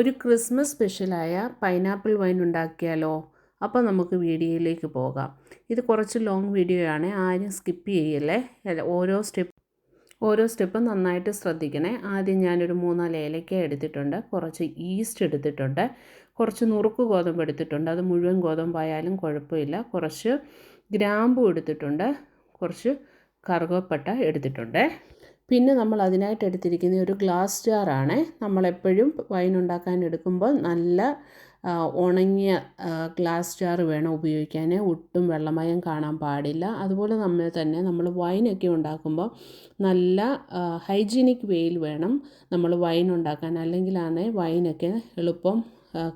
ഒരു Christmas സ്പെഷ്യലായ pineapple wine ഉണ്ടാക്കിയാലോ? അപ്പോൾ നമുക്ക് വീഡിയോയിലേക്ക് പോകാം. ഇത് കുറച്ച് ലോങ് വീഡിയോ ആണ്. ആരും സ്കിപ്പ് ചെയ്യല്ലേ? ഓരോ സ്റ്റെപ്പ് ഓരോ സ്റ്റെപ്പും നന്നായിട്ട് ശ്രദ്ധിക്കണേ. ആദ്യം ഞാനൊരു മൂന്നാൽ ഏലക്ക എടുത്തിട്ടുണ്ട്. കുറച്ച് ഈസ്റ്റ് എടുത്തിട്ടുണ്ട്. കുറച്ച് നുറുക്ക് ഗോതമ്പ് എടുത്തിട്ടുണ്ട്. അത് മുഴുവൻ ഗോതമ്പായാലും കുഴപ്പമില്ല. കുറച്ച് ഗ്രാമ്പു എടുത്തിട്ടുണ്ട്. കുറച്ച് കറുകപ്പട്ട എടുത്തിട്ടുണ്ട്. പിന്നെ നമ്മൾ അതിനായിട്ട് എടുത്തിരിക്കുന്ന ഒരു ഗ്ലാസ് ജാറാണ് നമ്മളെപ്പോഴും വൈൻ ഉണ്ടാക്കാൻ എടുക്കുമ്പോൾ നല്ല ഉണങ്ങിയ ഗ്ലാസ് ജാർ വേണം ഉപയോഗിക്കാൻ ഒട്ടും വെള്ളമയം കാണാൻ പാടില്ല. അതുപോലെ നമ്മൾ തന്നെ നമ്മൾ വൈനൊക്കെ ഉണ്ടാക്കുമ്പോൾ നല്ല ഹൈജീനിക് വേയിൽ വേണം നമ്മൾ വൈൻ ഉണ്ടാക്കാൻ. അല്ലെങ്കിലാണ് വൈനൊക്കെ എളുപ്പം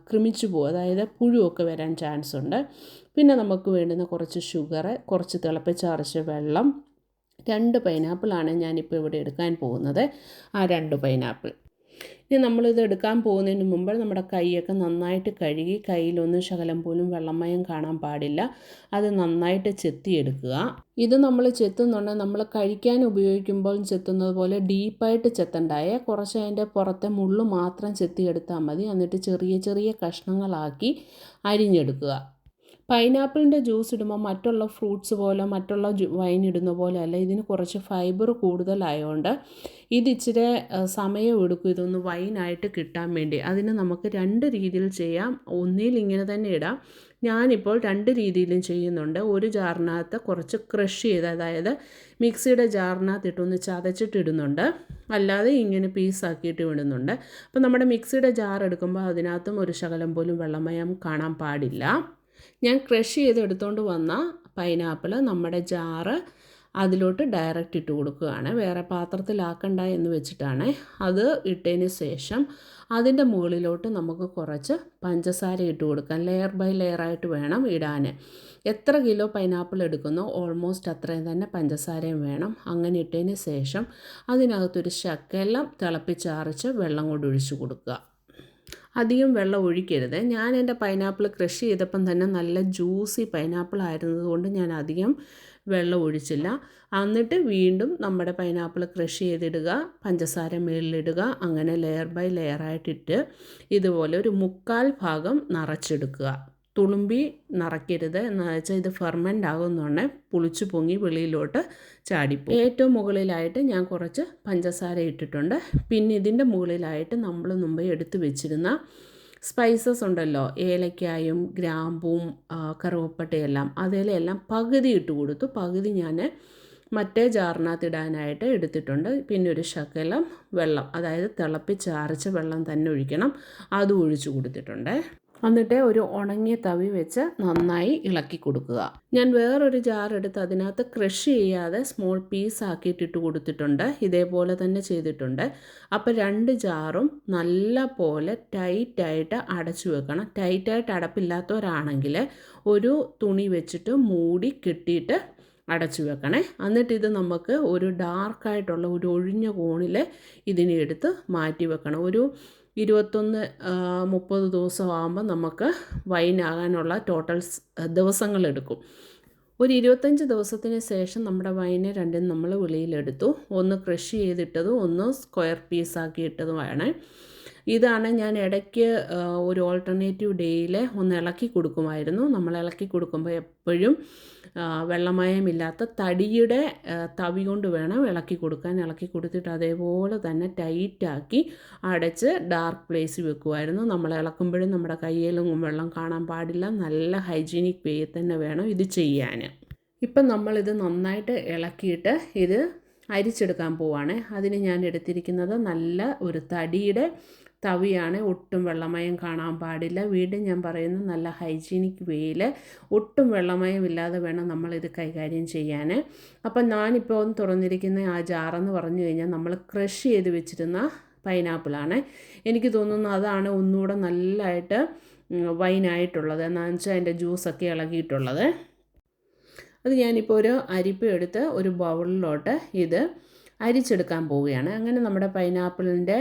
ക്രമിച്ചു പോകും അതായത് പുഴുവൊക്കെ വരാൻ ചാൻസ് ഉണ്ട്. പിന്നെ നമുക്ക് വേണ്ടുന്ന കുറച്ച് ഷുഗർ കുറച്ച് തിളപ്പിച്ചാറിച്ച വെള്ളം രണ്ട് പൈനാപ്പിളാണ് ഞാനിപ്പോൾ ഇവിടെ എടുക്കാൻ പോകുന്നത്. ആ രണ്ട് പൈനാപ്പിൾ. ഇനി നമ്മളിത് എടുക്കാൻ പോകുന്നതിന് മുമ്പ് നമ്മുടെ കൈയൊക്കെ നന്നായിട്ട് കഴുകി കയ്യിലൊന്നും ശകലം പോലും വെള്ളമയം കാണാൻ പാടില്ല. അത് നന്നായിട്ട് ചെത്തിയെടുക്കുക. ഇത് നമ്മൾ ചെത്തുന്നുണ്ടെങ്കിൽ നമ്മൾ കഴിക്കാൻ ഉപയോഗിക്കുമ്പോൾ ചെത്തുന്നത് പോലെ ഡീപ്പായിട്ട് ചെത്തണ്ടായേ. കുറച്ച് അതിന്റെ പുറത്തെ മുള്ളു മാത്രം ചെത്തിയെടുത്താൽ മതി. എന്നിട്ട് ചെറിയ ചെറിയ കഷ്ണങ്ങളാക്കി അരിഞ്ഞെടുക്കുക. പൈനാപ്പിളിന്റെ ജ്യൂസ് ഇടുമ്പോൾ മറ്റുള്ള ഫ്രൂട്ട്സ് പോലെ മറ്റുള്ള വൈൻ ഇടുന്ന പോലെ അല്ല ഇതിന് കുറച്ച് ഫൈബർ കൂടുതലായതുകൊണ്ട് ഇത് ഇച്ചിരി സമയം എടുക്കും ഇതൊന്ന് വൈനായിട്ട് കിട്ടാൻ വേണ്ടി. അതിന് നമുക്ക് രണ്ട് രീതിയിൽ ചെയ്യാം. ഒന്നിൽ ഇങ്ങനെ തന്നെ ഇടാം. ഞാനിപ്പോൾ രണ്ട് രീതിയിലും ചെയ്യുന്നുണ്ട്. ഒരു ജാറിനകത്ത് കുറച്ച് ക്രഷ് ചെയ്ത് അതായത് മിക്സിയുടെ ജാറിനകത്ത് ഇട്ടൊന്ന് ചതച്ചിട്ടിടുന്നുണ്ട് അല്ലാതെ ഇങ്ങനെ പീസാക്കിയിട്ട് ഇടുന്നുണ്ട്. അപ്പോൾ നമ്മുടെ മിക്സിയുടെ ജാർ എടുക്കുമ്പോൾ അതിനകത്തും ഒരു ശകലം പോലും വെള്ളമയം കാണാൻ പാടില്ല. ഞാൻ ക്രഷ് ചെയ്ത് എടുത്തുകൊണ്ട് വന്ന പൈനാപ്പിൾ നമ്മുടെ ജാറ് അതിലോട്ട് ഡയറക്റ്റ് ഇട്ട് കൊടുക്കുകയാണ്. വേറെ പാത്രത്തിലാക്കണ്ട എന്ന് വെച്ചിട്ടാണ്. അത് ഇട്ടതിന് ശേഷം അതിന്റെ മുകളിലോട്ട് നമുക്ക് കുറച്ച് പഞ്ചസാര ഇട്ട് കൊടുക്കാം. ലെയർ ബൈ ലെയർ ആയിട്ട് വേണം ഇടാൻ എത്ര കിലോ പൈനാപ്പിൾ എടുക്കുന്നോ? ഓൾമോസ്റ്റ് അത്രയും തന്നെ പഞ്ചസാരയും വേണം. അങ്ങനെ ഇട്ടതിന് ശേഷം അതിനകത്തൊരു ശക്കെല്ലാം തിളപ്പിച്ചാറിച്ച് വെള്ളം കൊണ്ട് ഒഴിച്ചു കൊടുക്കുക. അധികം വെള്ളം ഒഴിക്കരുത്. ഞാൻ എന്റെ പൈനാപ്പിൾ കൃഷി ചെയ്തപ്പം തന്നെ നല്ല ജ്യൂസി പൈനാപ്പിൾ ആയിരുന്നതുകൊണ്ട് ഞാൻ അധികം വെള്ളം ഒഴിച്ചില്ല. എന്നിട്ട് വീണ്ടും നമ്മുടെ പൈനാപ്പിൾ കൃഷി ചെയ്തിടുക പഞ്ചസാര മേളിലിടുക അങ്ങനെ ലെയർ ബൈ ലെയറായിട്ടിട്ട് ഇതുപോലെ ഒരു മുക്കാൽ ഭാഗം നിറച്ചെടുക്കുക. തുളുമ്പി നിറയ്ക്കരുത് എന്ന് വെച്ചാൽ ഇത് ഫെർമെന്റ് ആകുന്നുണ്ടെ പുളിച്ചു പൊങ്ങി വെളിയിലോട്ട് ചാടിപ്പോകും. ഏറ്റവും മുകളിലായിട്ട് ഞാൻ കുറച്ച് പഞ്ചസാര ഇട്ടിട്ടുണ്ട്. പിന്നെ ഇതിന്റെ മുകളിലായിട്ട് നമ്മൾ മുമ്പ് എടുത്തു വെച്ചിരുന്ന സ്പൈസസ് ഉണ്ടല്ലോ. ഏലക്കായും ഗ്രാമ്പും കറുവപ്പട്ടയെല്ലാം. അതിലെല്ലാം പകുതി ഇട്ട് കൊടുത്തു. പകുതി ഞാൻ മറ്റേ ജാറിനകത്ത് ഇടാനായിട്ട് എടുത്തിട്ടുണ്ട്. പിന്നെ ഒരു ശകലം വെള്ളം അതായത് തിളപ്പിച്ചാറിച്ച വെള്ളം തന്നെ ഒഴിക്കണം. അതും ഒഴിച്ചു കൊടുത്തിട്ടുണ്ട്. എന്നിട്ട് ഒരു ഉണങ്ങിയ തവി വെച്ച് നന്നായി ഇളക്കി കൊടുക്കുക. ഞാൻ വേറൊരു ജാർ എടുത്ത് അതിനകത്ത് ക്രഷ് ചെയ്യാതെ സ്മോൾ പീസ് ആക്കിയിട്ടിട്ട് കൊടുത്തിട്ടുണ്ട്. ഇതേപോലെ തന്നെ ചെയ്തിട്ടുണ്ട്. അപ്പോൾ രണ്ട് ജാറും നല്ല പോലെ ടൈറ്റായിട്ട് അടച്ചു വെക്കണം. ടൈറ്റായിട്ട് അടപ്പില്ലാത്തവരാണെങ്കിൽ ഒരു തുണി വെച്ചിട്ട് മൂടി കെട്ടിയിട്ട് അടച്ചു വെക്കണേ. എന്നിട്ട് ഇത് നമുക്ക് ഒരു ഡാർക്കായിട്ടുള്ള ഒരു ഒഴിഞ്ഞ കോണിൽ ഇതിനെ എടുത്ത് മാറ്റി വെക്കണം. ഒരു ഇരുപത്തൊന്ന് മുപ്പത് ദിവസം ആകുമ്പോൾ നമുക്ക് വൈനാകാനുള്ള ടോട്ടൽ ദിവസങ്ങൾ എടുക്കും ഒരു ഇരുപത്തഞ്ച് ദിവസത്തിന് ശേഷം നമ്മുടെ വൈനെ രണ്ടും നമ്മൾ വെളിയിലെടുത്തു. ഒന്ന് ക്രഷ് ചെയ്തിട്ടതും ഒന്ന് സ്ക്വയർ പീസാക്കി ഇട്ടതുമാണ്. ഇതാണ് ഞാൻ ഇടയ്ക്ക് ഒരു ഓൾട്ടർനേറ്റീവ് ഡേയിൽ ഒന്ന് ഇളക്കി കൊടുക്കുമായിരുന്നു. നമ്മൾ ഇളക്കി കൊടുക്കുമ്പോൾ എപ്പോഴും വെള്ളമയമില്ലാത്ത തടിയുടെ തവി കൊണ്ട് വേണം ഇളക്കി കൊടുക്കാൻ. ഇളക്കി കൊടുത്തിട്ട് അതേപോലെ തന്നെ ടൈറ്റാക്കി അടച്ച് ഡാർക്ക് പ്ലേസ് വെക്കുമായിരുന്നു. നമ്മൾ ഇളക്കുമ്പോഴും നമ്മുടെ കയ്യിലും വെള്ളം കാണാൻ പാടില്ല. നല്ല ഹൈജീനിക് വേ തന്നെ വേണം ഇത് ചെയ്യാൻ ഇപ്പം നമ്മളിത് നന്നായിട്ട് ഇളക്കിയിട്ട് ഇത് അരിച്ചെടുക്കാൻ പോവാണ്. അതിന് ഞാൻ എടുത്തിരിക്കുന്നത് നല്ല ഒരു തടിയുടെ തവിയാണ് ഒട്ടും വെള്ളമയം കാണാൻ പാടില്ല. വീണ്ടും ഞാൻ പറയുന്നു നല്ല ഹൈജീനിക് വേയിൽ. ഒട്ടും വെള്ളമയം ഇല്ലാതെ വേണം നമ്മളിത് കൈകാര്യം ചെയ്യാൻ. അപ്പം ഞാനിപ്പോൾ ഒന്ന് തുറന്നിരിക്കുന്ന ആ ജാറെന്ന് പറഞ്ഞു കഴിഞ്ഞാൽ നമ്മൾ ക്രഷ് ചെയ്ത് വെച്ചിരുന്ന പൈനാപ്പിളാണ് എനിക്ക് തോന്നുന്നു അതാണ് ഒന്നുകൂടെ നല്ലതായിട്ട് വൈനായിട്ടുള്ളത്. എന്നാന്ന് വെച്ചാൽ അതിന്റെ ജ്യൂസൊക്കെ ഇളകിയിട്ടുള്ളത്. അത് ഞാനിപ്പോൾ ഒരു അരിപ്പ് എടുത്ത് ഒരു ബൗളിലോട്ട് ഇത് അരിച്ചെടുക്കാൻ പോവുകയാണ്. അങ്ങനെ നമ്മുടെ പൈനാപ്പിളിന്റെ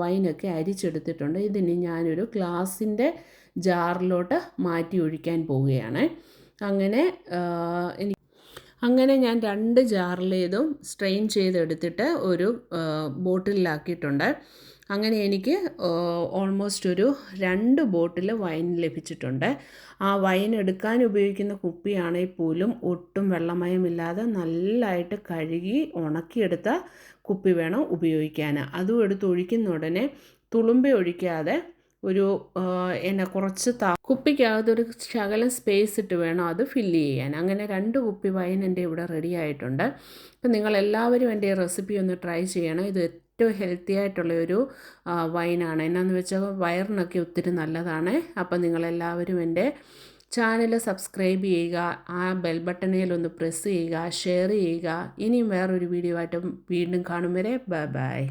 വൈനൊക്കെ അരിച്ചെടുത്തിട്ടുണ്ട്. ഇതിന് ഞാനൊരു ഗ്ലാസിന്റെ ജാറിലോട്ട് മാറ്റി ഒഴിക്കാൻ പോവുകയാണ്. അങ്ങനെ എനിക്ക് അങ്ങനെ ഞാൻ രണ്ട് ജാറിലേതും സ്ട്രെയിൻ ചെയ്തെടുത്തിട്ട് ഒരു ബോട്ടിലാക്കിയിട്ടുണ്ട് അങ്ങനെ എനിക്ക് ഓൾമോസ്റ്റ് ഒരു രണ്ട് ബോട്ടിൽ വൈൻ ലഭിച്ചിട്ടുണ്ട്. ആ വൈൻ എടുക്കാൻ ഉപയോഗിക്കുന്ന കുപ്പിയാണെങ്കിൽ പോലും ഒട്ടും വെള്ളമയമില്ലാതെ നല്ലതായിട്ട് കഴുകി ഉണക്കിയെടുത്ത കുപ്പി വേണം ഉപയോഗിക്കാൻ. അതും എടുത്ത് ഒഴിക്കുന്ന ഉടനെ തുളുമ്പി ഒഴിക്കാതെ ഒരു എന്നെ കുറച്ച് താ കുപ്പിക്കകത്ത് ഒരു ശകലം സ്പേസ് ഇട്ട് വേണം അത് ഫില്ല് ചെയ്യാൻ. അങ്ങനെ രണ്ട് കുപ്പി വൈൻ എന്റെ ഇവിടെ റെഡി ആയിട്ടുണ്ട്. അപ്പം നിങ്ങളെല്ലാവരും എന്റെ റെസിപ്പി ഒന്ന് ട്രൈ ചെയ്യണം. ഇത് ഏറ്റവും ഹെൽത്തി ആയിട്ടുള്ള ഒരു വൈനാണ് എന്നാന്ന് വെച്ചാൽ വയറിനൊക്കെ ഒത്തിരി നല്ലതാണ്. അപ്പം നിങ്ങളെല്ലാവരും എന്റെ ചാനൽ സബ്സ്ക്രൈബ് ചെയ്യുക ആ ബെൽ ബട്ടണിൽ ഒന്ന് പ്രസ് ചെയ്യുക ഷെയർ ചെയ്യുക. ഇനിയും വേറൊരു വീഡിയോ ആയിട്ട് വീണ്ടും കാണും വരെ. Bye bye